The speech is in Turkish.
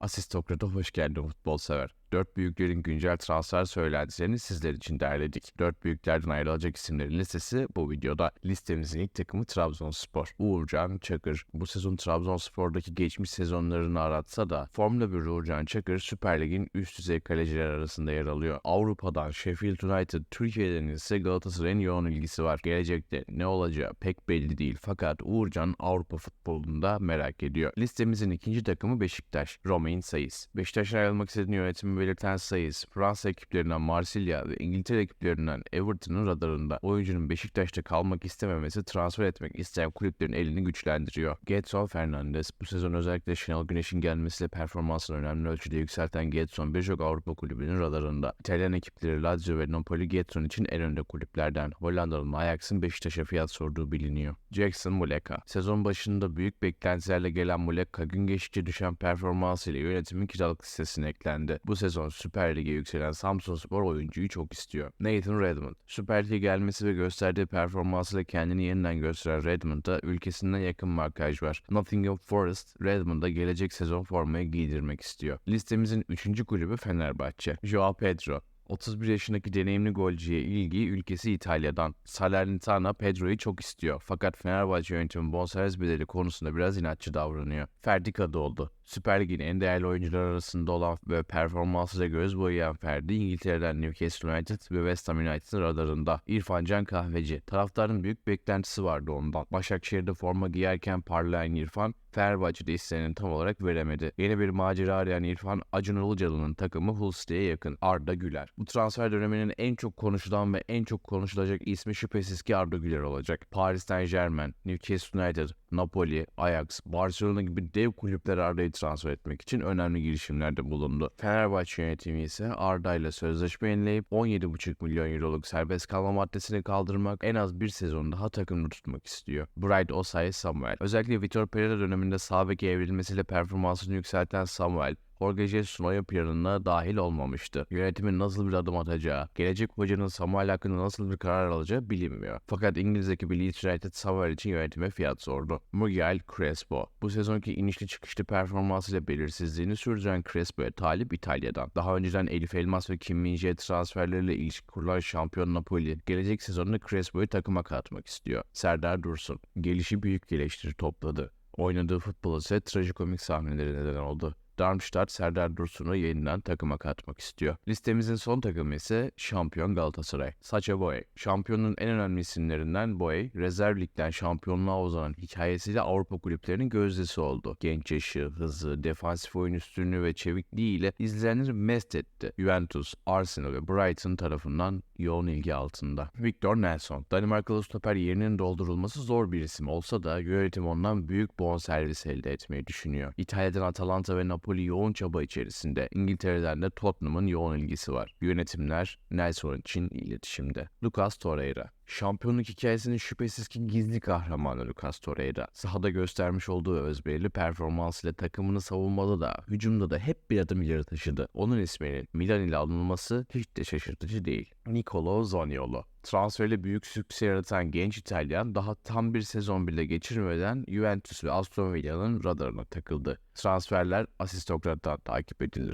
Asistokrat'a hoş geldin futbol sever. Dört büyüklerin güncel transfer söylentilerini sizler için derledik. Dört büyüklerden ayrılacak isimlerin listesi bu videoda. Listemizin ilk takımı Trabzonspor. Uğurcan Çakır. Bu sezon Trabzonspor'daki geçmiş sezonlarını aratsa da Formula 1 Uğurcan Çakır Süper Lig'in üst düzey kaleciler arasında yer alıyor. Avrupa'dan Sheffield United, Türkiye'den ise Galatasaray'ın yoğun ilgisi var. Gelecekte ne olacağı pek belli değil fakat Uğurcan Avrupa futbolunda merak ediyor. Listemizin ikinci takımı Beşiktaş. Romain Sayıs. Beşiktaş'ın ayrılmak istediğini yönetimi belirten Sayıs, Fransa ekiplerinden Marsilya ve İngiltere ekiplerinden Everton'ın radarında. Oyuncunun Beşiktaş'ta kalmak istememesi transfer etmek isteyen kulüplerin elini güçlendiriyor. Getson Fernandes bu sezon özellikle Şenol Güneş'in gelmesiyle performansını önemli ölçüde yükselten Getson birçok Avrupa kulübünün radarında. İtalyan ekipleri Lazio ve Napoli Getson için en önde kulüplerden. Hollanda'nın Ajax'ın Beşiktaş'a fiyat sorduğu biliniyor. Jackson Muleka. Sezon başında büyük beklentilerle gelen Muleka gün geçtikçe düşen performansıyla yönetimin kiralık listesine eklendi. Bu sezon Süper Lig'e yükselen Samsunspor oyuncuyu çok istiyor. Nathan Redmond. Süper Lig'e gelmesi ve gösterdiği performansıyla kendini yeniden gösteren Redmond'a ülkesinden yakın markaj var. Nottingham Forest, Redmond'a gelecek sezon formayı giydirmek istiyor. Listemizin 3. kulübü Fenerbahçe. Joao Pedro. 31 yaşındaki deneyimli golcüye ilgi ülkesi İtalya'dan. Salernitana Pedro'yu çok istiyor. Fakat Fenerbahçe yönetimi bonservis bedeli konusunda biraz inatçı davranıyor. Ferdi Kadıoğlu. Süper Lig'in en değerli oyuncular arasında olan ve performansıyla göz boyayan Ferdi İngiltere'den Newcastle United ve West Ham United'ın radarında. İrfan Can Kahveci. Taraftarın büyük beklentisi vardı ondan. Başakşehir'de forma giyerken parlayan İrfan, Fenerbahçe'de isteneni tam olarak veremedi. Yeni bir macera arayan İrfan, Acun Ilıcalı'nın takımı Hull City'ye yakın. Arda Güler. Bu transfer döneminin en çok konuşulan ve en çok konuşulacak ismi şüphesiz ki Arda Güler olacak. Paris Saint Germain, Newcastle United, Napoli, Ajax, Barcelona gibi dev kulüpler Arda'yı transfer etmek için önemli girişimlerde bulundu. Fenerbahçe yönetimi ise Arda ile sözleşme yenileyip 17,5 milyon euroluk serbest kalma maddesini kaldırmak en az bir sezon daha takımda tutmak istiyor. Bright Osay Samuel. Özellikle Vitor Pereira döneminde sağ beke evrilmesiyle performansını yükselten Samuel, Jorge Jesus'un oyun planına dahil olmamıştı. Yönetimin nasıl bir adım atacağı, gelecek hocanın Samuel hakkında nasıl bir karar alacağı bilinmiyor. Fakat İngiliz ekibi Leeds United Samuel için yönetime fiyat sordu. Miguel Crespo. Bu sezonki inişli çıkışlı performansıyla belirsizliğini sürdüren Crespo'ya talip İtalya'dan. Daha önceden Elif Elmas ve Kim Min-jae transferleriyle ilişki kurulan şampiyon Napoli, gelecek sezonunda Crespo'yu takıma katmak istiyor. Serdar Dursun. Gelişi büyük eleştiri topladı. Oynadığı futbol ise trajikomik sahneleri neden oldu. Darmstadt Serdar Dursun'u yeniden takıma katmak istiyor. Listemizin son takımı ise şampiyon Galatasaray. Sacha Boey. Şampiyonun en önemli isimlerinden Boey, rezerv ligden şampiyonluğa uzanan hikayesiyle Avrupa kulüplerinin gözdesi oldu. Genç yaşı, hızı, defansif oyun üstünlüğü ve çevikliğiyle izleyenleri mest etti. Juventus, Arsenal ve Brighton tarafından yoğun ilgi altında. Victor Nelson. Danimarkalı stoper yerinin doldurulması zor bir isim olsa da yönetim ondan büyük bonservis elde etmeyi düşünüyor. İtalya'dan Atalanta ve Napoli yoğun çaba içerisinde. İngiltere'den de Tottenham'ın yoğun ilgisi var. Yönetimler Nelson için iletişimde. Lucas Torreira. Şampiyonluk hikayesinin şüphesiz ki gizli kahramanı Lucas Torreira. Sahada göstermiş olduğu özverili performansıyla takımını savunmada da, hücumda da hep bir adım ileri taşıdı. Onun isminin Milan ile anılması hiç de şaşırtıcı değil. Nicolo Zaniolo. Transferle büyük sükse yaratan genç İtalyan daha tam bir sezon bile geçirmeden Juventus ve Aston Villa'nın radarına takıldı. Transferler asistokrattan takip edilir.